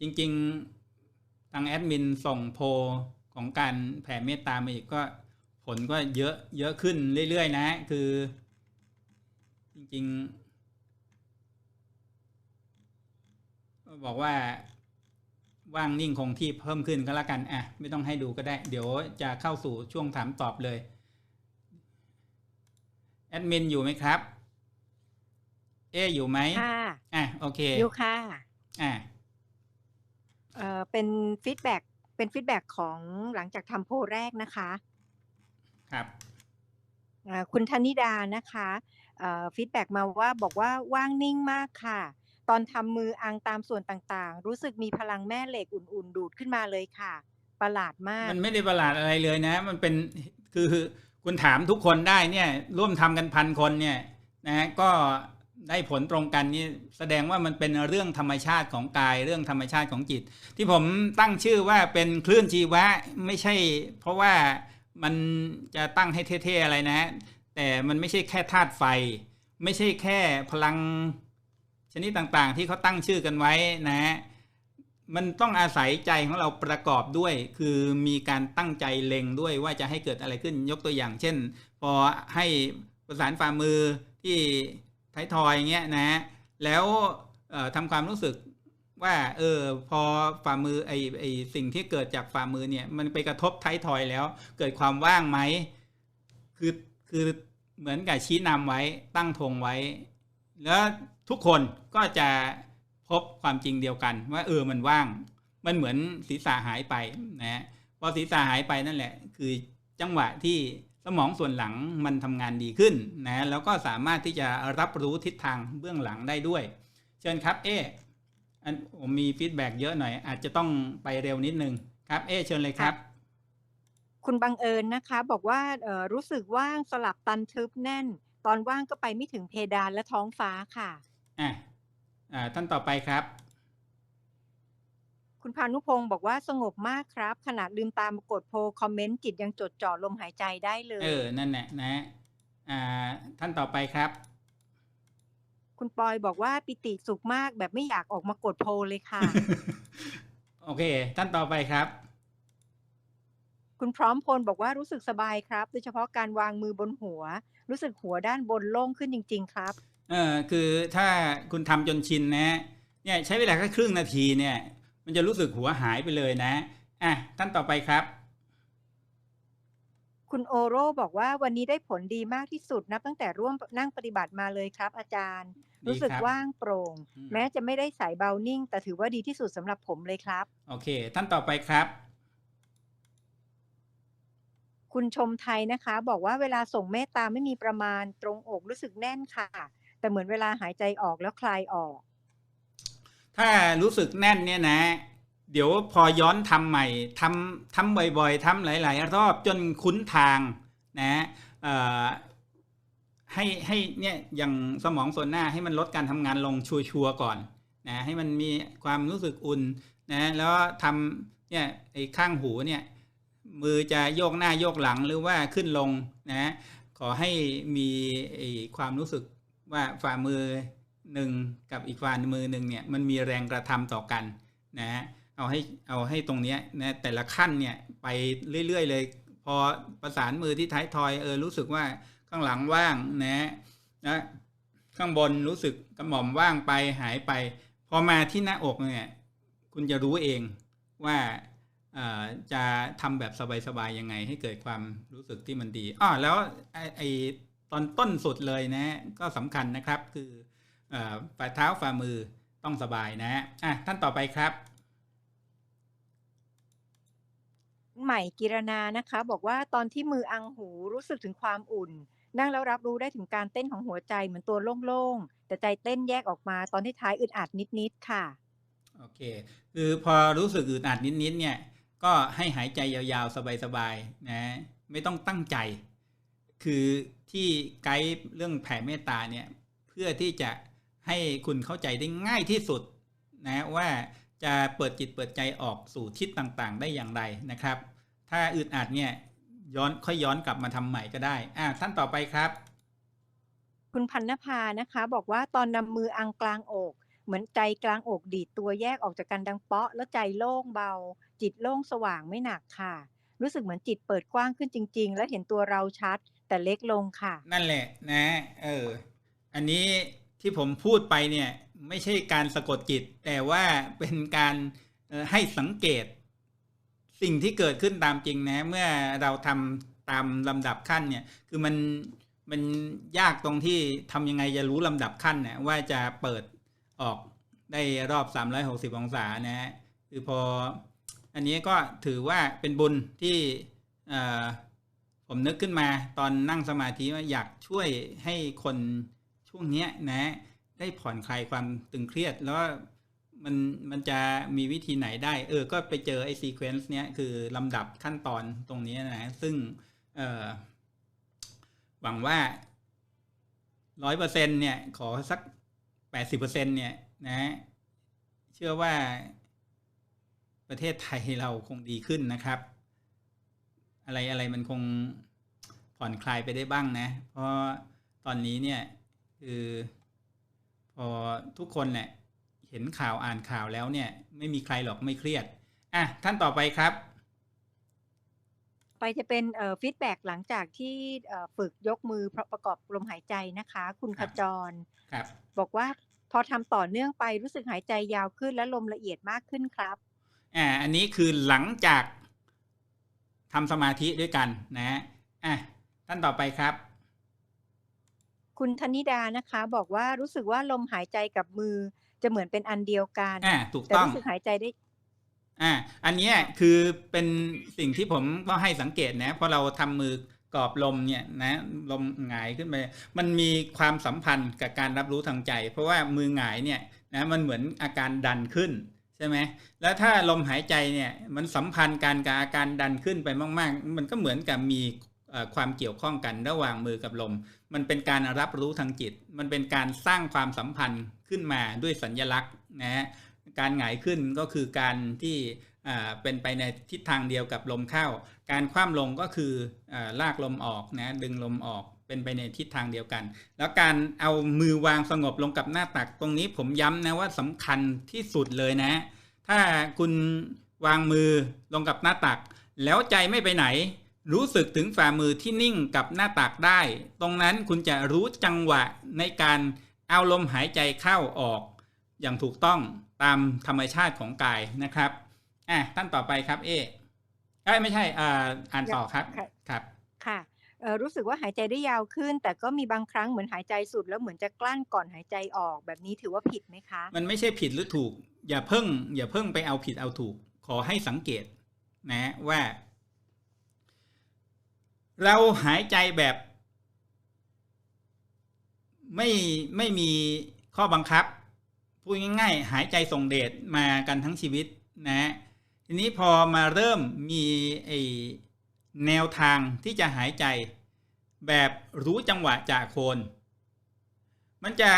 จริงๆทางแอดมินส่งโพลของการแผ่เมตตามาอีกก็ผลก็เยอะเยอะขึ้นเรื่อยๆนะ คือ จริงๆ บอกว่าว่างนิ่งคงที่เพิ่มขึ้นก็แล้วกัน อะ ไม่ต้องให้ดูก็ได้ เดี๋ยวจะเข้าสู่ช่วงถามตอบเลย แอดมินอยู่ไหมครับ เออยู่ไหมค่ะอะโอเค อยู่ค่ะอะเอ่อเป็นฟีดแบ็กเป็นฟีดแบ็กของหลังจากทำโพลแรกนะคะ ครับเอ่อคุณธนิดานะคะฟีดแบ็กมาว่าบอกว่าว่างนิ่งมากค่ะ ตอนทำมืออังตามส่วนต่างๆ รู้สึกมีพลังแม่เหล็กอุ่นๆ ดูดขึ้นมาเลยค่ะ ประหลาดมาก มันไม่ได้ประหลาดอะไรเลยนะ มันเป็นคือคุณถามทุกคนได้เนี่ยร่วมทำกันพันคนเนี่ยนะก็ ได้ผลตรงกันนี่แสดงว่ามันเป็นเรื่องธรรมชาติของกายเรื่องธรรมชาติของจิต ที่ผมตั้งชื่อว่าเป็นคลื่นชีวะไม่ใช่ เพราะว่ามันจะตั้งให้เท่ๆอะไรนะแต่มันไม่ใช่แค่ธาตุไฟ ไม่ใช่แค่พลังชนิดต่างๆ ที่เขาตั้งชื่อกันไว้นะมันต้องอาศัยใจของเราประกอบด้วย คือมีการตั้งใจเล็งด้วยว่าจะให้เกิดอะไรขึ้นยกตัวอย่าง เช่น พอให้ประสานฝ่ามือที่ ท้ายทอยอยงเงี้ยนะ แล้วเอ่อทำความรู้สึกว่าเออพอฝ่ามือไอไอสิ่งที่เกิดจากฝ่ามือเนี่ย มันไปกระทบท้ายทอยแล้ว เกิดความว่างไหมคือคือเหมือนกับชี้นำไว้ตั้งธงไว้ แล้วทุกคนก็จะพบความจริงเดียวกัน ว่าเออมันว่าง มันเหมือนศีรษะหายไปนะพอศีรษะหายไปนั่นแหละ คือจังหวะที่ สมองส่วนหลังมันทำงานดีขึ้นนะแล้วก็สามารถที่จะรับรู้ทิศทางเบื้องหลังได้ด้วย เชิญครับเออันผมมีฟีดแบ็กเยอะหน่อย อาจจะต้องไปเร็วนิดนึงครับ เอเชิญเลยครับ คุณบังเอิญนะคะ บอกว่าเอ่อรู้สึกว่างสลับตันทึบแน่น ตอนว่างก็ไปไม่ถึงเพดานและท้องฟ้าค่ะอะอ่าท่านต่อไปครับ คุณพานุพงศ์บอกว่าสงบมากครับ ขนาดลืมตามากดโพลคอมเมนต์จิตยังจดจ่อลมหายใจได้เลย เออ นั่นแหละนะอ่าท่านต่อไปครับ คุณปอยบอกว่าปิติสุขมากแบบไม่อยากออกมากดโพลเลยค่ะ โอเค ท่านต่อไปครับ คุณพร้อมพลบอกว่ารู้สึกสบายครับ โดยเฉพาะการวางมือบนหัว รู้สึกหัวด้านบนโล่งขึ้นจริง ๆ ครับ เออคือถ้าคุณทำจนชินนะเนี่ยใช้เวลาแค่ครึ่งนาทีเนี่ย มันจะรู้สึกหัวหายไปเลยนะ อะท่านต่อไปครับ คุณโอโร่บอกว่าวันนี้ได้ผลดีมากที่สุดนับตั้งแต่ร่วมนั่งปฏิบัติมาเลยครับ อาจารย์ดีรู้สึกครับว่างโปร่งอืมแม้จะไม่ได้ใส่เบลนิ่ง แต่ถือว่าดีที่สุดสำหรับผมเลยครับ โอเค ท่านต่อไปครับคุณชมไทยนะคะ บอกว่าเวลาส่งเมตตาไม่มีประมาณตรงอกรู้สึกแน่นค่ะ แต่เหมือนเวลาหายใจออกแล้วคลายออก ถ้ารู้สึกแน่นเนี่ยนะ เดี๋ยวพอย้อนทำใหม่ทำทำบ่อยๆทำหลาย ๆ รอบจนคุ้นทางนะให้ให้เนี่ยอย่างสมองส่วนหน้าให้มันลดการทำงานลงชัวร์ๆก่อนนะให้มันมีความรู้สึกอุ่นนะแล้วทำเนี่ยไอ้ข้างหูเนี่ยมือจะโยกหน้าโยกหลังหรือว่าขึ้นลงนะขอให้มีไอ้ความรู้สึกว่าฝ่ามือ หนึ่งกับอีกฝ่ามือหนึ่งเนี่ยมันมีแรงกระทำต่อกันนะฮะเอาให้เอาให้ตรงเนี้ยนะแต่ละขั้นเนี่ยไปเรื่อยๆเลย พอประสานมือที่ท้ายทอยเออรู้สึกว่าข้างหลังว่างนะนะข้างบนรู้สึกกระหม่อมว่างไปหายไป พอมาที่หน้าอกเนี่ยคุณจะรู้เองว่าจะทำแบบสบายๆยังไง ให้เกิดความรู้สึกที่มันดีอ้อแล้วไอไอตอนต้นสุดเลยนะก็สำคัญนะครับคือ ฝ่าเท้าฝ่ามือต้องสบายนะอะท่านต่อไปครับ ใหม่กิรนานะคะ บอกว่าตอนที่มืออังหูรู้สึกถึงความอุ่น นั่งแล้วรับรู้ได้ถึงการเต้นของหัวใจเหมือนตัวโล่งๆ แต่ใจเต้นแยกออกมาตอนที่ท้ายอึดอัดนิดๆค่ะโอเคคือพอรู้สึกอึดอัดนิดๆเนี่ยก็ให้หายใจยาวๆ สบายๆนะไม่ต้องตั้งใจ คือที่ไกด์เรื่องแผ่เมตตาเนี่ยเพื่อที่จะ ให้คุณเข้าใจได้ง่ายที่สุดนะว่าจะเปิดจิตเปิดใจออกสู่ทิศต่างๆ ได้อย่างไรนะครับ ถ้าอึดอัดเนี่ยย้อนค่อยย้อนกลับมาทำใหม่ก็ได้อ่าท่านต่อไปครับ คุณพันนภานะคะ บอกว่าตอนนำมืออังกลางอก เหมือนใจกลางอกดีดตัวแยกออกจากกันดังเปาะ แล้วใจโล่งเบา จิตโล่งสว่างไม่หนักค่ะ รู้สึกเหมือนจิตเปิดกว้างขึ้นจริง ๆ และเห็นตัวเราชัด แต่เล็กลงค่ะ นั่นแหละนะ เออ อันนี้ ที่ผมพูดไปเนี่ยไม่ใช่การสะกดจิต แต่ว่าเป็นการให้สังเกต สิ่งที่เกิดขึ้นตามจริงนะ เมื่อเราทำตามลำดับขั้นเนี่ย คือมันมันยากตรงที่ทำยังไงจะรู้ลำดับขั้นเนี่ยว่าจะเปิดออกได้รอบ 360 องศานะฮะคือพออันนี้ก็ถือว่าเป็นบุญที่ผมนึกขึ้นมาตอนนั่งสมาธิว่าอยากช่วยให้คน ช่วงเนี้ยนะ ได้ผ่อนคลายความตึงเครียด แล้วมันมันจะมีวิธีไหนได้ เออ ก็ไปเจอไอ้ซีเควนซ์เนี้ยคือลำดับขั้นตอนตรงนี้นะ ซึ่งเออหวังว่าร้อยเปอร์เซ็นเนี่ย ขอสักแปดสิบเปอร์เซ็นเนี่ยนะ เชื่อว่าประเทศไทยเราคงดีขึ้นนะครับ อะไรอะไรมันคงผ่อนคลายไปได้บ้างนะ เพราะตอนนี้เนี่ย คือพอทุกคนเนี่ยเห็นข่าวอ่านข่าวแล้วเนี่ย ไม่มีใครหรอกไม่เครียด อะ ท่านต่อไปครับ ไปจะเป็นเอ่อฟีดแบ็หลังจากที่เอ่อฝึกยกมือประกอบลมหายใจนะคะ คุณครัขบจรครับ บอกว่าพอทำต่อเนื่องไปรู้สึกหายใจยาวขึ้นและลมละเอียดมากขึ้นครับอ่าอันนี้คือหลังจากทำสมาธิด้วยกันนะอะท่านต่อไปครับ คุณธนิดานะคะ บอกว่ารู้สึกว่าลมหายใจกับมือจะเหมือนเป็นอันเดียวกันอ่าถูกแต่ต้องรู้สึกหายใจได้อ่าอันเนี้ยคือเป็นสิ่งที่ผมก็ให้สังเกตนะพอเราทำมือกรอบลมเนี่ยนะลมหงายขึ้นไปมันมีความสัมพันธ์กับการรับรู้ทางใจ เพราะว่ามือหงายเนี่ยนะมันเหมือนอาการดันขึ้นใช่ไหมแล้วถ้าลมหายใจเนี่ยมันสัมพันธ์กันกับอาการดันขึ้นไปมาก ๆ มันก็เหมือนกับมีเอ่อ ความเกี่ยวข้องกันระหว่างมือกับลม มันเป็นการรับรู้ทางจิต มันเป็นการสร้างความสัมพันธ์ขึ้นมาด้วยสัญญลักษณ์นะฮะการหงายขึ้นก็คือการที่เป็นไปในทิศทางเดียวกับลมเข้า การคว่ำลงก็คืออลากลมออกนะดึงลมออกเป็นไปในทิศทางเดียวกัน แล้วการเอามือวางสงบลงกับหน้าตักตรงนี้ผมย้ำนะว่าสำคัญที่สุดเลยนะ ถ้าคุณวางมือลงกับหน้าตัก แล้วใจไม่ไปไหน รู้สึกถึงฝ่ามือที่นิ่งกับหน้าตักได้ ตรงนั้นคุณจะรู้จังหวะในการเอาลมหายใจเข้าออก อย่างถูกต้องตามธรรมชาติของกายนะครับอะท่านต่อไปครับ เอ๊เอ้ยไม่ใช่อ่าอ่านต่อครับค่ะครับ ค่ะเอ่อรู้สึกว่าหายใจได้ยาวขึ้น แต่ก็มีบางครั้งเหมือนหายใจสุด แล้วเหมือนจะกลั้นก่อนหายใจออกแบบนี้ถือว่าผิดไหมคะ มันไม่ใช่ผิดหรือถูก อย่าเพิ่ง อย่าเพิ่งไปเอาผิดเอาถูก ขอให้สังเกต นะว่า เราหายใจแบบ ไม่ไม่มีข้อบังคับพูดง่ายๆ หายใจส่งเดชมากันทั้งชีวิตนะทีนี้พอมาเริ่มมีไอแนวทางที่จะหายใจแบบรู้จังหวะจากโคน มันจะ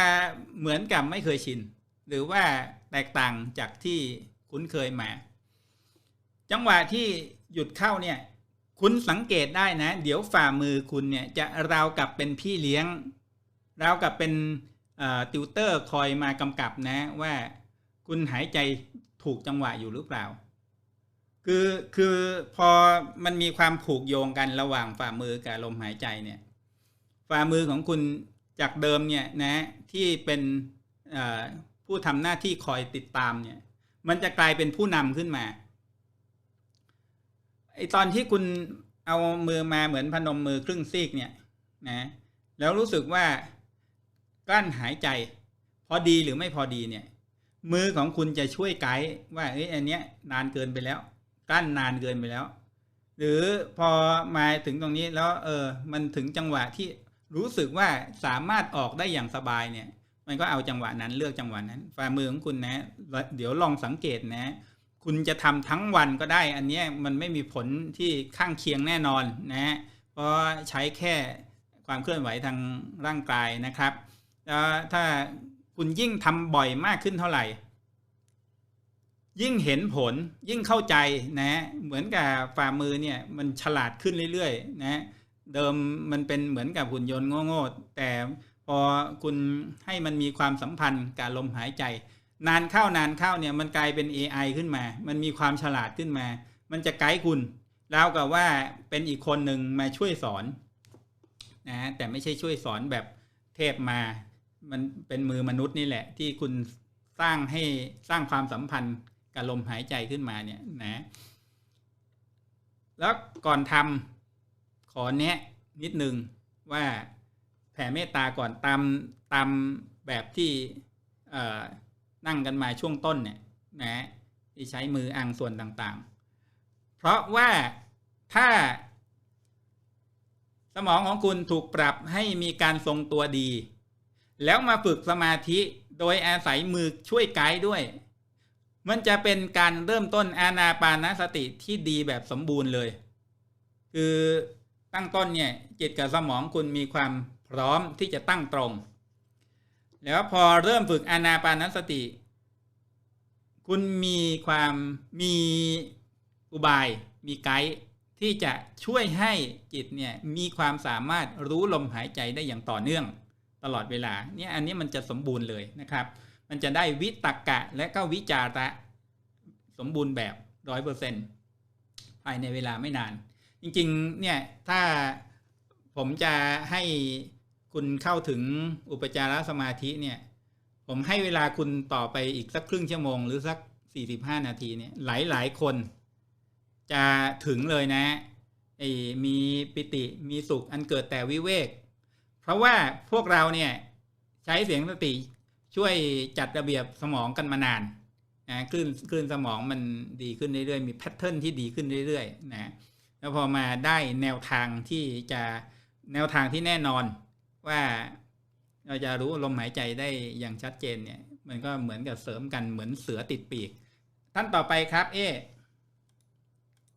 เหมือนกับไม่เคยชิน หรือว่าแตกต่างจากที่คุ้นเคยมา จังหวะที่หยุดเข้าเนี่ย คุณสังเกตได้นะ เดี๋ยวฝ่ามือคุณเนี่ยจะราวกับเป็นพี่เลี้ยง ราวกับเป็นติวเตอร์คอยมากำกับนะว่าคุณหายใจถูกจังหวะอยู่หรือเปล่า คือคือพอมันมีความผูกโยงกันระหว่างฝ่ามือกับลมหายใจเนี่ยฝ่ามือของคุณจากเดิมเนี่ยนะที่เป็นผู้ทำหน้าที่คอยติดตามเนี่ยมันจะกลายเป็นผู้นำขึ้นมา ไอตอนที่คุณเอามือมาเหมือนพนมมือครึ่งซีกเนี่ยนะแล้วรู้สึกว่ากลั้นหายใจ พอดีหรือไม่พอดีเนี่ย มือของคุณจะช่วยไกด์ว่าเอ้ยอันเนี้ยนานเกินไปแล้วกลั้นนานเกินไปแล้ว หรือพอมาถึงตรงนี้แล้วเออมันถึงจังหวะที่รู้สึกว่าสามารถออกได้อย่างสบายเนี่ย มันก็เอาจังหวะนั้นเลือกจังหวะนั้นฝ่ามือของคุณนะ เดี๋ยวลองสังเกตนะ คุณจะทำทั้งวันก็ได้ อันนี้มันไม่มีผลที่ข้างเคียงแน่นอนนะเพราะใช้แค่ความเคลื่อนไหวทางร่างกายนะครับถ้าคุณยิ่งทำบ่อยมากขึ้นเท่าไหร่ ยิ่งเห็นผลยิ่งเข้าใจนะเหมือนกับฝ่ามือเนี่ยมันฉลาดขึ้นเรื่อยๆนะเดิมมันเป็นเหมือนกับหุ่นยนต์โง่ๆแต่พพอคุณให้มันมีความสัมพันธ์กับลมหายใจ นานเข้านานเข้าเนี่ยมันกลายเป็น AI ขึ้นมา มันมีความฉลาดขึ้นมา มันจะไกด์คุณแล้วกับว่าเป็นอีกคนหนึ่งมาช่วยสอนนะแต่ไม่ใช่ช่วยสอนแบบเทพมา มันเป็นมือมนุษย์นี่แหละ ที่คุณสร้างให้สร้างความสัมพันธ์กับลมหายใจขึ้นมาเนี่ยนะแล้วก่อนทำขอแนะนิดนึงว่าแผ่เมตตาก่อนตามตามแบบที่ นั่งกันมาช่วงต้นเนี่ยนะที่ใช้มืออังส่วนต่างๆ เพราะว่าถ้า สมองของคุณถูกปรับให้มีการทรงตัวดี แล้วมาฝึกสมาธิโดยอาศัยมือช่วยไกด์ด้วย มันจะเป็นการเริ่มต้นอานาปานสติที่ดีแบบสมบูรณ์เลย คือตั้งต้นเนี่ยจิตกับสมองคุณมีความพร้อมที่จะตั้งตรง แล้วพอเริ่มฝึกอานาปานสติ คุณมีความมีอุบาย มีไกด์ที่จะช่วยให้จิตเนี่ยมีความสามารถรู้ลมหายใจได้อย่างต่อเนื่อง ตลอดเวลาเนี่ยอันนี้มันจะสมบูรณ์เลยนะครับ มันจะได้วิตกะและก็วิจาระสมบูรณ์แบบร้อยเปอร์เซ็นภายในเวลาไม่นาน จริงๆเนี่ยถ้าผมจะให้ คุณเข้าถึงอุปจารสมาธิเนี่ย ผมให้เวลาคุณต่อไปอีกสักครึ่งชั่วโมง หรือสักสี่สิบห้านาทีเนี่ยหลายๆคน จะถึงเลยนะไอ้มีปิติมีสุขอันเกิดแต่วิเวก เพราะว่าพวกเราเนี่ยใช้เสียงสติช่วยจัดระเบียบสมองกันมานานนะคลื่นคลื่นสมองมันดีขึ้นเรื่อยๆมีแพทเทิร์นที่ดีขึ้นเรื่อยๆนะแล้วพอมาได้แนวทางที่จะแนวทางที่แน่นอน ว่าเราจะรู้ลมหายใจได้อย่างชัดเจนเนี่ย มันก็เหมือนกับเสริมกันเหมือนเสือติดปีก ท่านต่อไปครับ เอ๊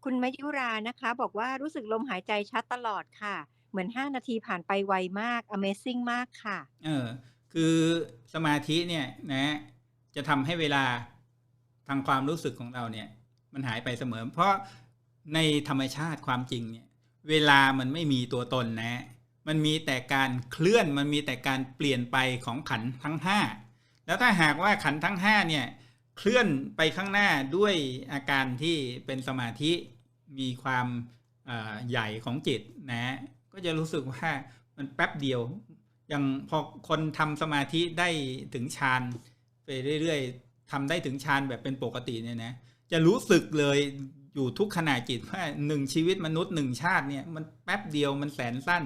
คุณมยุรานะคะ บอกว่ารู้สึกลมหายใจชัดตลอดค่ะ เหมือน 5 นาทีผ่านไปไวมาก Amazing มากค่ะ เออ คือสมาธิเนี่ยนะ จะทำให้เวลาทางความรู้สึกของเราเนี่ย มันหายไปเสมอ เพราะในธรรมชาติความจริงเนี่ย เวลามันไม่มีตัวตนนะ มันมีแต่การเคลื่อนมันมีแต่การเปลี่ยนไปของขันทั้งห้าแล้วถ้าหากว่าขันทั้งห้าเนี่ยเคลื่อนไปข้างหน้าด้วยอาการที่เป็นสมาธิมีความใหญ่ของจิตนะก็จะรู้สึกว่ามันแป๊บเดียวอย่างพอคนทำสมาธิได้ถึงฌานไปเรื่อยๆทำได้ถึงฌานแบบเป็นปกติเนี่ยนะจะรู้สึกเลยอยู่ทุกขณะจิตว่าหนึ่งชีวิตมนุษย์หนึ่งชาติเนี่ยมันแป๊บเดียวมันแสนสั้น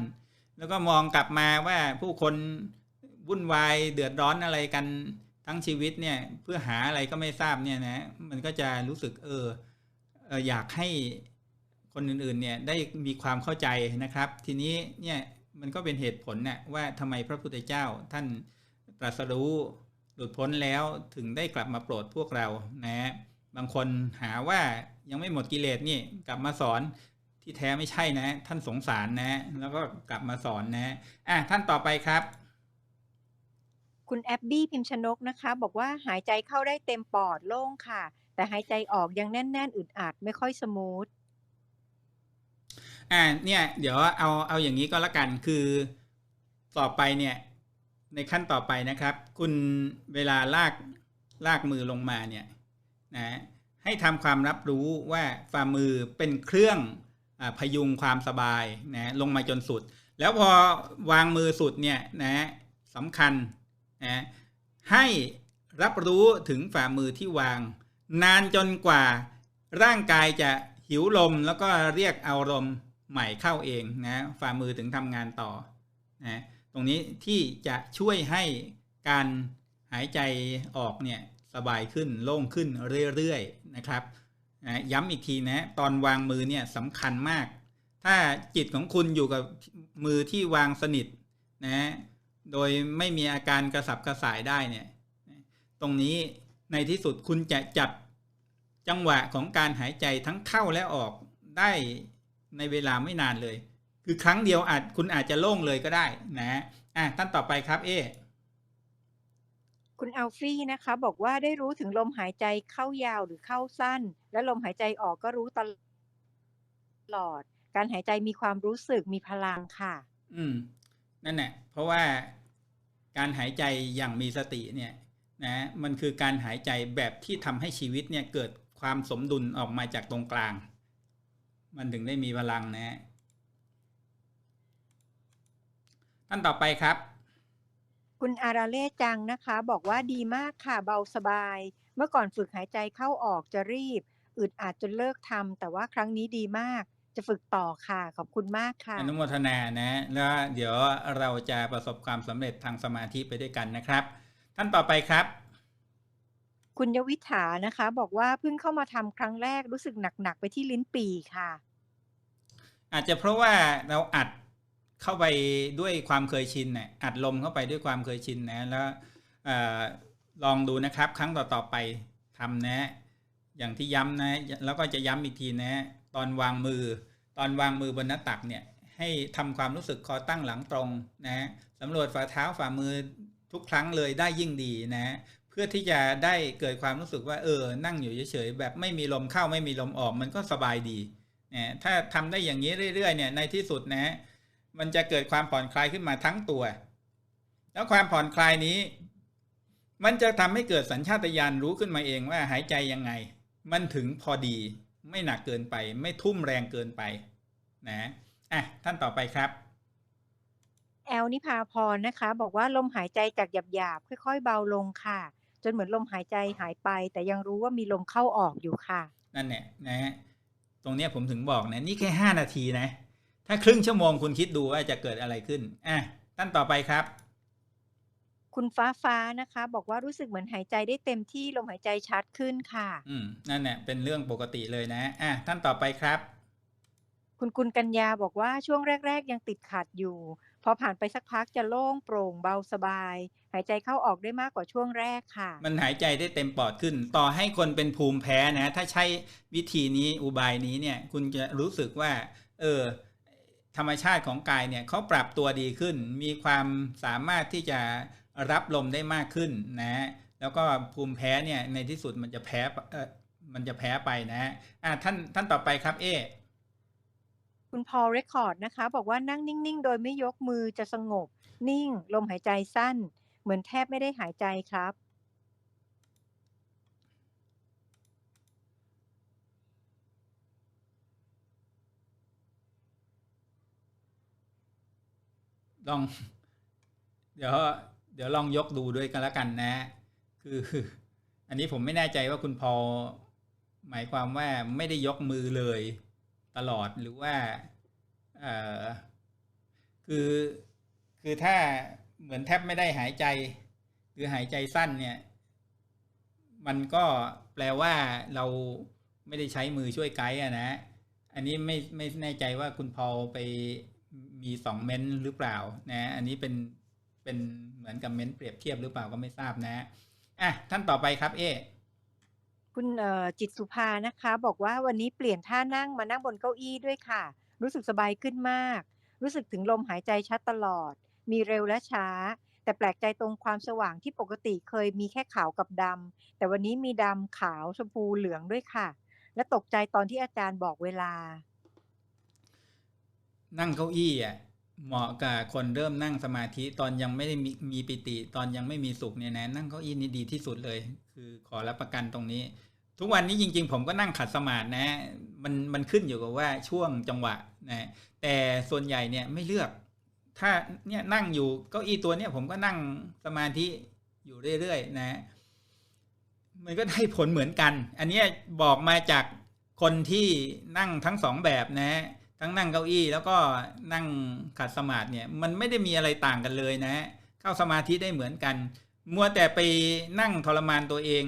แล้วก็มองกลับมาว่าผู้คนวุ่นวายเดือดร้อนอะไรกันทั้งชีวิตเนี่ยเพื่อหาอะไรก็ไม่ทราบเนี่ยนะมันก็จะรู้สึกเออออยากให้คนอื่นๆเนี่ยได้มีความเข้าใจนะครับ ทีนี้เนี่ยมันก็เป็นเหตุผลน่ะว่าทำไมพระพุทธเจ้าท่านตรัสรู้หลุดพ้นแล้วถึงได้กลับมาโปรดพวกเรานะบางคนหาว่ายังไม่หมดกิเลสนี่กลับมาสอน ที่แท้ไม่ใช่นะ ท่านสงสารนะ แล้วก็กลับมาสอนนะอะท่านต่อไปครับ คุณแอบบี้พิมพ์ชนกนะคะ บอกว่าหายใจเข้าได้เต็มปอดโล่งค่ะ แต่หายใจออกยังแน่น ๆอึดอัดไม่ค่อยสมูทอ่าเนี่ย เดี๋ยวเอาเอาอย่างนี้ก็แล้วกันคือต่อไปเนี่ย ในขั้นต่อไปนะครับ คุณเวลาลากลากมือลงมาเนี่ยนะให้ทำความรับรู้ว่าฝ่ามือเป็นเครื่องอา พยุงความสบายนะลงมาจนสุด แล้วพอวางมือสุดเนี่ยนะสำคัญนะให้รับรู้ถึงฝ่ามือที่วาง นานจนกว่าร่างกายจะหิวลมแล้วก็เรียกเอาลมใหม่เข้าเองนะฝ่ามือถึงทำงานต่อนะตรงนี้ที่จะช่วยให้การหายใจออกเนี่ยสบายขึ้นโล่งขึ้นเรื่อยๆนะครับ ย้ำอีกทีนะตอนวางมือเนี่ยสำคัญมาก ถ้าจิตของคุณอยู่กับมือที่วางสนิทนะโดยไม่มีอาการกระสับกระส่ายได้เนี่ยตรงนี้ในที่สุดคุณจะจับจังหวะของการหายใจทั้งเข้าและออกได้ในเวลาไม่นานเลย คือครั้งเดียวอาจคุณอาจจะโล่งเลยก็ได้นะอะท่านต่อไปครับเอ คุณอัลฟี่นะคะ บอกว่าได้รู้ถึงลมหายใจเข้ายาวหรือเข้าสั้น และลมหายใจออกก็รู้ตลอด การหายใจมีความรู้สึกมีพลังค่ะ อืม นั่นแหละเพราะว่าการหายใจอย่างมีสติเนี่ย นะ มันคือการหายใจแบบที่ทำให้ชีวิตเนี่ยเกิดความสมดุลออกมาจากตรงกลาง มันถึงได้มีพลังนะฮะท่านต่อไปครับ คุณอาราเล่จังนะคะ บอกว่าดีมากค่ะเบาสบาย เมื่อก่อนฝึกหายใจเข้าออกจะรีบ อึดอาจจนเลิกทำแต่ว่าครั้งนี้ดีมาก จะฝึกต่อค่ะ ขอบคุณมากค่ะ อนุโมทนานะ แล้วเดี๋ยวเราจะประสบความสำเร็จทางสมาธิไปด้วยกันนะครับ ท่านต่อไปครับ คุณยวิถานะคะ บอกว่าเพิ่งเข้ามาทำครั้งแรกรู้สึกหนักๆไปที่ลิ้นปี่ค่ะ อาจจะเพราะว่าเราอัด เข้าไปด้วยความเคยชินน่ะอัดลมเข้าไปด้วยความเคยชินนะแล้วอลองดูนะครับ ครั้งต่อๆไปทำนะ อย่างที่ย้ำนะ แล้วก็จะย้ำอีกทีนะ ตอนวางมือ ตอนวางมือบนหน้าตักเนี่ยให้ทำความรู้สึกคอตั้งหลังตรงนะสำรวจฝ่าเท้าฝ่ามือทุกครั้งเลยได้ยิ่งดีนะ เพื่อที่จะได้เกิดความรู้สึกว่าเออ นั่งอยู่เฉยๆแบบไม่มีลมเข้าไม่มีลมออกมันก็สบายดีนะถ้าทำได้อย่างนี้เรื่อยๆเนี่ยในที่สุดนะ มันจะเกิดความผ่อนคลายขึ้นมาทั้งตัว แล้วความผ่อนคลายนี้ มันจะทำให้เกิดสัญชาตญาณรู้ขึ้นมาเองว่าหายใจยังไง มันถึงพอดี ไม่หนักเกินไป ไม่ทุ่มแรงเกินไป นะอะท่านต่อไปครับแอลนิพาพรนะคะ บอกว่าลมหายใจจากหยาบๆค่อย ๆ เบาลงค่ะ จนเหมือนลมหายใจหายไป แต่ยังรู้ว่ามีลมเข้าออกอยู่ค่ะ นั่นแหละนะฮะตรงเนี้ยผมถึงบอกนะนี่แค่ห้านาทีนะ ถ้าครึ่งชั่วโมงคุณคิดดูว่าจะเกิดอะไรขึ้นอะท่านต่อไปครับ คุณฟ้าฟ้านะคะ บอกว่ารู้สึกเหมือนหายใจได้เต็มที่ลมหายใจชัดขึ้นค่ะ อืมนั่นแหละเป็นเรื่องปกติเลยนะอะท่านต่อไปครับ คุณกุลกัญญาบอกว่าช่วงแรก ๆ ยังติดขัดอยู่ พอผ่านไปสักพักจะโล่งโปร่งเบาสบาย หายใจเข้าออกได้มากกว่าช่วงแรกค่ะ มันหายใจได้เต็มปอดขึ้น ต่อให้คนเป็นภูมิแพ้นะ ถ้าใช้วิธีนี้อุบายนี้เนี่ย คุณจะรู้สึกว่า เออ ธรรมชาติของกายเนี่ยเขาปรับตัวดีขึ้น มีความสามารถที่จะรับลมได้มากขึ้นนะแล้วก็ภูมิแพ้เนี่ยในที่สุดมันจะแพ้เออมันจะแพ้ไปนะอะท่านท่านต่อไปครับเอคุณพอลเรคคอร์ดนะคะ บอกว่านั่งนิ่ง ๆ โดยไม่ยกมือจะสงบ นิ่ง ลมหายใจสั้น เหมือนแทบไม่ได้หายใจครับ ลอง เดี๋ยวเดี๋ยวลองยกดูด้วยกันล้วกันนะ คือ อันนี้ผมไม่แน่ใจว่าคุณพอหมายความว่าไม่ได้ยกมือเลยตลอดหรือว่าเออคือคือถ้าเหมือนแทบไม่ได้หายใจ หรือหายใจสั้นเนี่ย มันก็แปลว่าเราไม่ได้ใช้มือช่วยไกด์อะนะ อันนี้ไม่ไม่แน่ใจว่าคุณพอไป มีสองเม้นหรือเปล่านะอันนี้เป็นเป็นเหมือนกับเม้นเปรียบเทียบหรือเปล่าก็ไม่ทราบนะอะท่านต่อไปครับเอคุณเอ่อจิตสุภานะคะ บอกว่าวันนี้เปลี่ยนท่านั่งมานั่งบนเก้าอี้ด้วยค่ะ รู้สึกสบายขึ้นมาก รู้สึกถึงลมหายใจชัดตลอด มีเร็วและช้า แต่แปลกใจตรงความสว่างที่ปกติเคยมีแค่ขาวกับดำแต่วันนี้มีดำขาวชมพูเหลืองด้วยค่ะ และตกใจตอนที่อาจารย์บอกเวลา นั่งเก้าอี้อะเหมาะกับคนเริ่มนั่งสมาธิตอนยังไม่ได้มีมีปิติ ตอนยังไม่มีสุขเนี่ยนะนั่งเก้าอี้นี่ดีที่สุดเลย คือขอรับประกันตรงนี้ ทุกวันนี้จริง ๆ ผมก็นั่งขัดสมาธินะ มันมันขึ้นอยู่กับว่าช่วงจังหวะนะแต่ส่วนใหญ่เนี่ยไม่เลือก ถ้าเนี่ยนั่งอยู่เก้าอี้ตัวเนี่ยผมก็นั่งสมาธิอยู่เรื่อยๆนะ มันก็ได้ผลเหมือนกัน อันนี้บอกมาจากคนที่นั่งทั้งสองแบบนะ ทั้งนั่งเก้าอี้แล้วก็นั่งขัดสมาธิเนี่ยมันไม่ได้มีอะไรต่างกันเลยนะ เข้าสมาธิได้เหมือนกัน มัวแต่ไปนั่งทรมานตัวเอง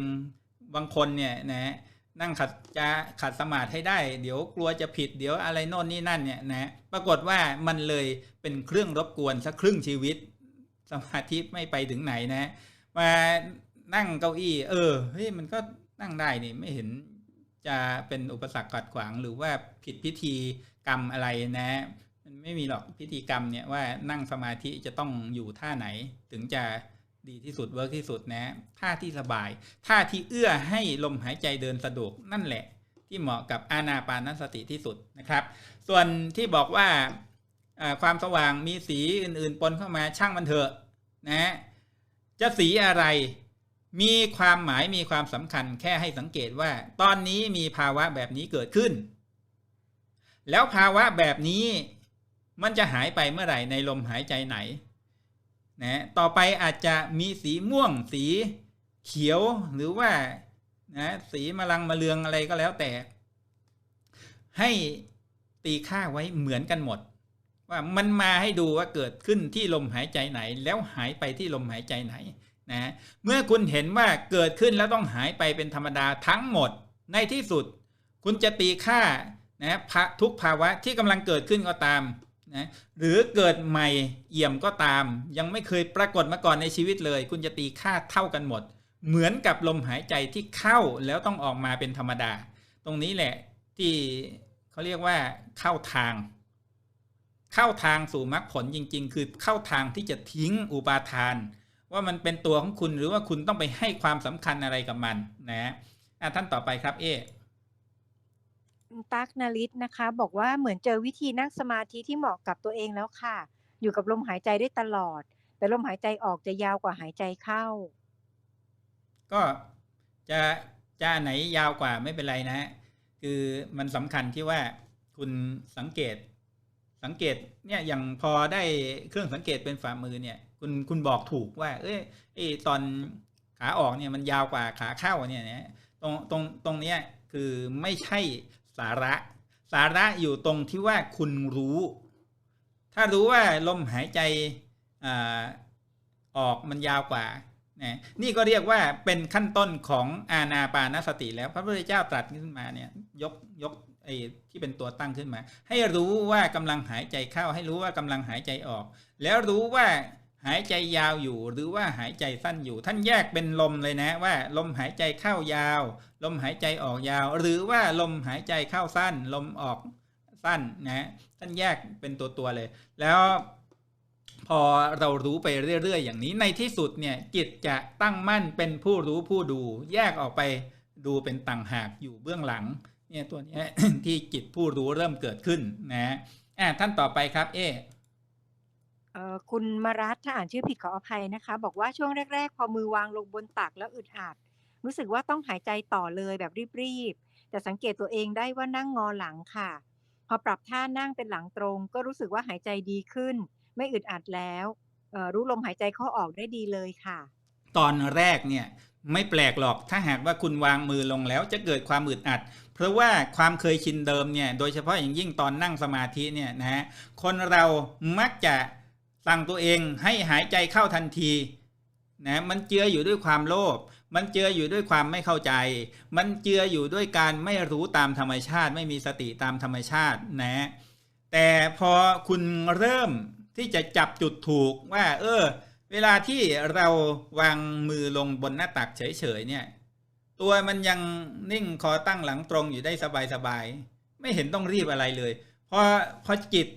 บางคนเนี่ยนะนั่งขัดจะขัดสมาธิให้ได้ เดี๋ยวกลัวจะผิดเดี๋ยวอะไรโน่นนี่นั่นเนี่ยนะปรากฏว่ามันเลยเป็นเครื่องรบกวนสักครึ่งชีวิต สมาธิไม่ไปถึงไหนนะมานั่งเก้าอี้ เออเฮ้ยมันก็นั่งได้นี่ไม่เห็นจะเป็นอุปสรรคกัดขวางหรือว่าผิดพิธี กรรมอะไรนะ มันไม่มีหรอกพิธีกรรมเนี่ยว่านั่งสมาธิจะต้องอยู่ท่าไหนถึงจะดีที่สุดเวิร์กที่สุดนะท่าที่สบายท่าที่เอื้อให้ลมหายใจเดินสะดวกนั่นแหละ ที่เหมาะกับอานาปานสติที่สุดนะครับ ส่วนที่บอกว่าความสว่างมีสีอื่นๆ ปนเข้ามาช่างมันเถอะนะจะสีอะไรมีความหมายมีความสำคัญแค่ให้สังเกตว่า ตอนนี้มีภาวะแบบนี้เกิดขึ้น แล้วภาวะแบบนี้มันจะหายไปเมื่อไหร่ในลมหายใจไหนนะต่อไปอาจจะมีสีม่วง สีเขียวหรือว่านะสีมะลังมะเลืองอะไรก็แล้วแต่ ให้ตีค่าไว้เหมือนกันหมด ว่ามันมาให้ดูว่าเกิดขึ้นที่ลมหายใจไหน แล้วหายไปที่ลมหายใจไหนนะเมื่อคุณเห็นว่าเกิดขึ้นแล้วต้องหายไปเป็นธรรมดาทั้งหมดในที่สุด คุณจะตีค่า นะทุกภาวะที่กำลังเกิดขึ้นก็ตามนะหรือเกิดใหม่เอี่ยมก็ตาม ยังไม่เคยปรากฏมาก่อนในชีวิตเลย คุณจะตีค่าเท่ากันหมด เหมือนกับลมหายใจที่เข้าแล้วต้องออกมาเป็นธรรมดา ตรงนี้แหละที่เขาเรียกว่าเข้าทาง เข้าทางสู่มรรคผลจริง ๆ คือเข้าทางที่จะทิ้งอุปาทาน ว่ามันเป็นตัวของคุณหรือว่าคุณต้องไปให้ความสำคัญอะไรกับมันนะท่านต่อไปครับเอ๊ คุณตั๊กนาริตนะคะ บอกว่าเหมือนเจอวิธีนั่งสมาธิที่เหมาะกับตัวเองแล้วค่ะ อยู่กับลมหายใจได้ตลอด แต่ลมหายใจออกจะยาวกว่าหายใจเข้า ก็จะจะไหนยาวกว่าไม่เป็นไรนะฮะคือมันสำคัญที่ว่าคุณสังเกต สังเกตเนี่ยอย่างพอได้เครื่องสังเกตเป็นฝ่ามือเนี่ย คุณคุณบอกถูกว่า เอ้ยไอตอนขาออกเนี่ยมันยาวกว่าขาเข้าเนี่ยนะตรงตรงตรงเนี้ยคือไม่ใช่ สาระ สาระอยู่ตรงที่ว่าคุณรู้ ถ้ารู้ว่าลมหายใจอออกมันยาวกว่านะนี่ก็เรียกว่าเป็นขั้นต้นของอาณาปานสติ แล้วพระพุทธเจ้าตรัสขึ้นมาเนี่ยยกยกไอ้ที่เป็นตัวตั้งขึ้นมา ให้รู้ว่ากำลังหายใจเข้า ให้รู้ว่ากำลังหายใจออก แล้วรู้ว่า หายใจยาวอยู่หรือว่าหายใจสั้นอยู่ ท่านแยกเป็นลมเลยนะว่า ลมหายใจเข้ายาว ลมหายใจออกยาว หรือว่าลมหายใจเข้าสั้น ลมออกสั้นนะท่านแยกเป็นตัวตัวเลย แล้วพอเรารู้ไปเรื่อย ๆ อย่างนี้ในที่สุดเนี่ยจิตจะตั้งมั่นเป็นผู้รู้ผู้ดู แยกออกไปดูเป็นต่างหากอยู่เบื้องหลังเนี่ยตัวนี้ที่จิตผู้รู้เริ่มเกิดขึ้นนะอ่าท่านต่อไปครับ เอ๊ เอ่อคุณมารัตถ้าอ่านชื่อผิดขออภัยนะคะ บอกว่าช่วงแรก ๆ พอมือวางลงบนตักแล้วอึดอัดรู้สึกว่าต้องหายใจต่อเลยแบบรีบๆแต่สังเกตตัวเองได้ว่านั่งงอหลังค่ะ พอปรับท่านั่งเป็นหลังตรง ก็รู้สึกว่าหายใจดีขึ้น ไม่อึดอัดแล้วรู้ลมหายใจเข้าออกได้ดีเลยค่ะ ตอนแรกเนี่ยไม่แปลกหรอกถ้าหากว่าคุณวางมือลงแล้วจะเกิดความอึดอัด เพราะว่าความเคยชินเดิมเนี่ยโดยเฉพาะอย่างยิ่งตอนนั่งสมาธิเนี่ยนะฮะคนเรามักจะ สั่งตัวเองให้หายใจเข้าทันทีนะมันเจืออยู่ด้วยความโลภ มันเจืออยู่ด้วยความไม่เข้าใจ มันเจืออยู่ด้วยการไม่รู้ตามธรรมชาติ ไม่มีสติตามธรรมชาตินะ แต่พอคุณเริ่มที่จะจับจุดถูกว่า เออ เวลาที่เราวางมือลงบนหน้าตักเฉยๆเนี่ย ตัวมันยังนิ่งคอตั้งหลังตรงอยู่ได้สบายๆ ไม่เห็นต้องรีบอะไรเลย พอพอจิต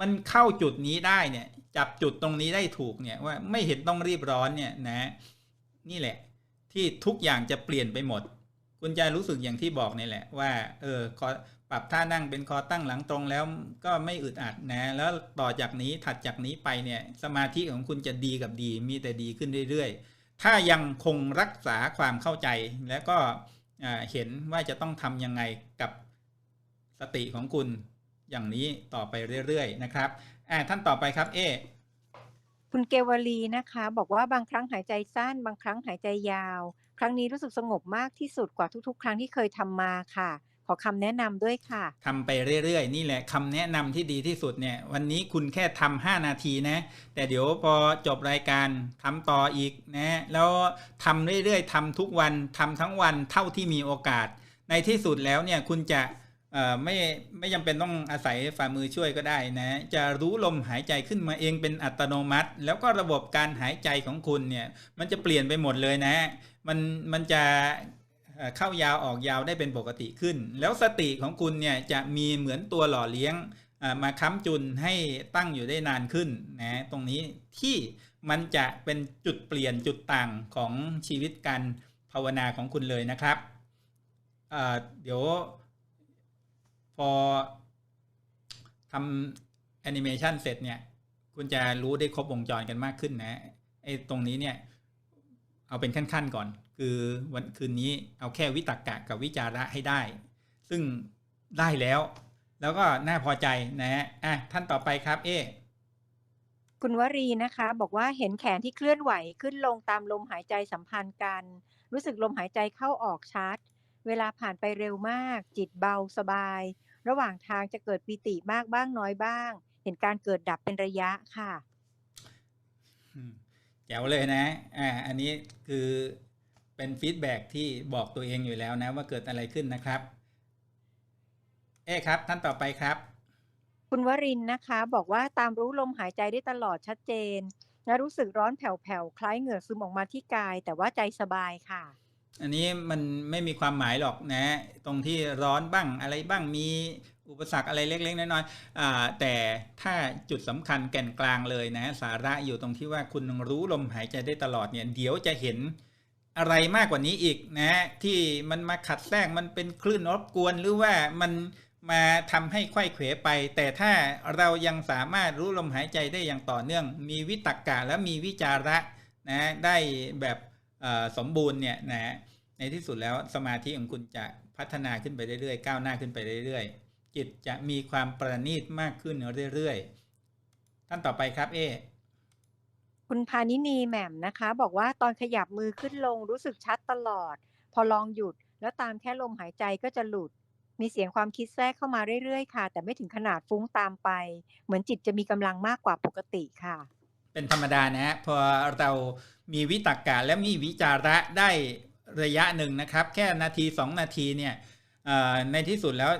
มันเข้าจุดนี้ได้เนี่ย จับจุดตรงนี้ได้ถูกเนี่ยว่าไม่เห็นต้องรีบร้อนเนี่ยนะ นี่แหละ ที่ทุกอย่างจะเปลี่ยนไปหมด คุณจะรู้สึกอย่างที่บอกนี่แหละว่า เออปรับท่านั่งเป็นคอตั้งหลังตรงแล้วก็ไม่อึดอัดนะ แล้วต่อจากนี้ถัดจากนี้ไปเนี่ยสมาธิของคุณจะดีกับดีมีแต่ดีขึ้นเรื่อยๆ ถ้ายังคงรักษาความเข้าใจแล้วก็เห็นว่าจะต้องทำยังไงกับสติของคุณอย่างนี้ต่อไปเรื่อยๆนะครับ ท่านต่อไปครับ เอ คุณเกวลีนะคะ บอกว่าบางครั้งหายใจสั้น บางครั้งหายใจยาว ครั้งนี้รู้สึกสงบมากที่สุดกว่าทุกๆ ครั้งที่เคยทำมาค่ะ ขอคำแนะนำด้วยค่ะทำไปเรื่อยๆ นี่แหละคำแนะนำที่ดีที่สุดเนี่ย วันนี้คุณแค่ทำห้านาทีนะ แต่เดี๋ยวพอจบรายการทำต่ออีกนะแล้วทำเรื่อยๆทำทุกวันทำทั้งวันเท่าที่มีโอกาส ในที่สุดแล้วเนี่ยคุณจะ ไม่ไม่จำเป็นต้องอาศัยฝ่ามือช่วยก็ได้นะ จะรู้ลมหายใจขึ้นมาเองเป็นอัตโนมัติ แล้วก็ระบบการหายใจของคุณเนี่ยมันจะเปลี่ยนไปหมดเลยนะ มันมันจะเข้ายาวออกยาวได้เป็นปกติขึ้น แล้วสติของคุณเนี่ยจะมีเหมือนตัวหล่อเลี้ยงมาค้ำจุนให้ตั้งอยู่ได้นานขึ้นนะตรงนี้ที่มันจะเป็นจุดเปลี่ยนจุดต่างของชีวิตการภาวนาของคุณเลยนะครับเดี๋ยว อทำแอนิเมชันเสร็จเนี่ย คุณจะรู้ได้ครบวงจรกันมากขึ้นนะไอ้ตรงนี้เนี่ย เอาเป็นขั้นๆก่อน คือวันคืนนี้เอาแค่วิตกกะกับวิจาระให้ได้ ซึ่งได้แล้ว แล้วก็น่าพอใจนะฮะอะท่านต่อไปครับ เอ๊คุณวรีนะคะ บอกว่าเห็นแขนที่เคลื่อนไหวขึ้นลงตามลมหายใจสัมพันธ์กัน รู้สึกลมหายใจเข้าออกชัด เวลาผ่านไปเร็วมาก จิตเบาสบาย ระหว่างทางจะเกิดปิติมากบ้างน้อยบ้าง เห็นการเกิดดับเป็นระยะค่ะอืมแจ๋วเลยนะ อ่า อันนี้คือเป็นฟีดแบ็กที่บอกตัวเองอยู่แล้วนะ ว่าเกิดอะไรขึ้นนะครับ เอ๊ครับ ท่านต่อไปครับ คุณวรินทร์นะคะ บอกว่าตามรู้ลมหายใจได้ตลอดชัดเจน และรู้สึกร้อนแผ่วๆ คล้ายเหงื่อซึมออกมาที่กาย แต่ว่าใจสบายค่ะ อันนี้มันไม่มีความหมายหรอกนะ ตรงที่ร้อนบ้างอะไรบ้างมีอุปสรรคอะไรเล็ก ๆ น้อยๆแต่ถ้าจุดสำคัญแก่นกลางเลยนะสาระอยู่ตรงที่ว่าคุณรู้ลมหายใจได้ตลอดเนี่ยเดี๋ยวจะเห็นอะไรมากกว่านี้อีกนะที่มันมาขัดแทรกมันเป็นคลื่นรบกวนหรือว่ามันมาทำให้ไข้เขวไป แต่ถ้าเรายังสามารถรู้ลมหายใจได้อย่างต่อเนื่อง มีวิตกกะและมีวิจาระนะได้แบบ สมบูรณ์เนี่ยนะในที่สุดแล้วสมาธิของคุณจะพัฒนาขึ้นไปเรื่อยๆก้าวหน้าขึ้นไปเรื่อยๆ จิตจะมีความประณีตมากขึ้นเรื่อยๆ ท่านต่อไปครับเอคุณพานินีแหม่มนะคะ บอกว่าตอนขยับมือขึ้นลงรู้สึกชัดตลอด พอลองหยุดแล้วตามแค่ลมหายใจก็จะหลุด มีเสียงความคิดแทรกเข้ามาเรื่อยๆ ค่ะ แต่ไม่ถึงขนาดฟุ้งตามไป เหมือนจิตจะมีกำลังมากกว่าปกติค่ะ เป็นธรรมดานะฮะพอเรามีวิตกกะและมีวิจาระได้ระยะหนึ่งนะครับ แค่นาทีสองนาทีเนี่ยในที่สุดแล้ว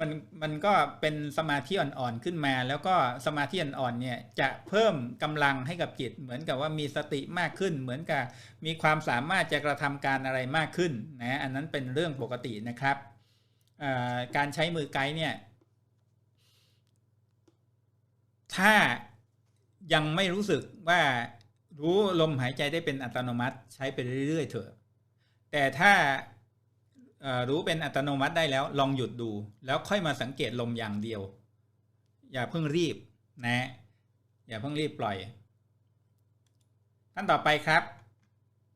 มันมันก็เป็นสมาธิอ่อนๆขึ้นมา แล้วก็สมาธิอ่อนๆเนี่ยจะเพิ่มกำลังให้กับจิต เหมือนกับว่ามีสติมากขึ้น เหมือนกับมีความสามารถจะกระทำการอะไรมากขึ้นนะอันนั้นเป็นเรื่องปกตินะครับการใช้มือไกด์เนี่ยถ้า ยังไม่รู้สึกว่ารู้ลมหายใจได้เป็นอัตโนมัติใช้ไปเรื่อยๆเถอะ แต่ถ้ารู้เป็นอัตโนมัติได้แล้วลองหยุดดู แล้วค่อยมาสังเกตลมอย่างเดียว อย่าเพิ่งรีบนะ อย่าเพิ่งรีบปล่อยท่านต่อไปครับ